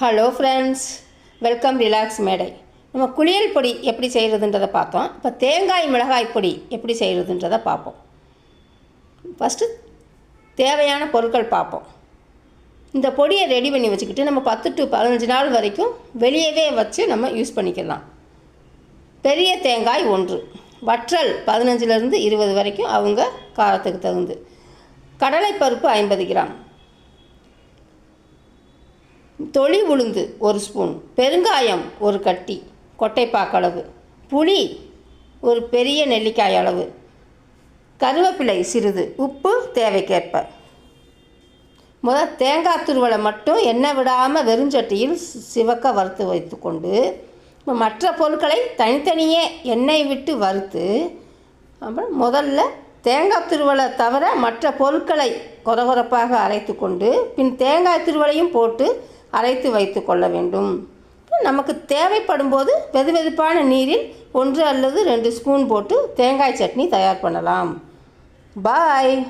Hello friends welcome relax மேடை நம்ம குளியல் பொடி எப்படி செய்கிறதுன்றதை பார்த்தோம். இப்போ தேங்காய் மிளகாய் பொடி எப்படி செய்கிறதுன்றதை பார்ப்போம். ஃபஸ்ட்டு தேவையான பொருட்கள் பார்ப்போம். இந்த பொடியை ரெடி பண்ணி வச்சுக்கிட்டு நம்ம பத்து டு பதினஞ்சு நாள் வரைக்கும் வெளியவே வச்சு நம்ம யூஸ் பண்ணிக்கலாம். பெரிய தேங்காய் ஒன்று. வற்றல் பதினஞ்சுலேருந்து இருபது வரைக்கும் அவங்க காரத்துக்கு தகுந்து. கடலைப்பருப்பு ஐம்பது கிராம். தொளி உளுந்து ஒரு ஸ்பூன் பெருங்காயம் ஒரு கட்டி கொட்டைப்பாக்களவு புளி ஒரு பெரிய நெல்லிக்காய் அளவு கருவேப்பிலை சிறிது உப்பு தேவைக்கேற்ப. முதல் தேங்காய் துருவலை மட்டும் எண்ணெய் விடாமல் வெறுஞ்சட்டியில் சிவக்க வறுத்து வைத்துக்கொண்டு மற்ற பொருட்களை தனித்தனியே எண்ணெய் விட்டு வறுத்து அப்புறம் முதல்ல தேங்காய் துருவலை தவிர மற்ற பொருட்களை கொரகொரப்பாக அரைத்து கொண்டு பின் தேங்காய் திருவலையும் போட்டு அரைத்து வைத்து கொள்ள வேண்டும். நமக்கு தேவைப்படும் போது வெதுவெதுப்பான நீரில் ஒன்று அல்லது ரெண்டு ஸ்பூன் போட்டு தேங்காய் சட்னி தயார் பண்ணலாம். பாய்.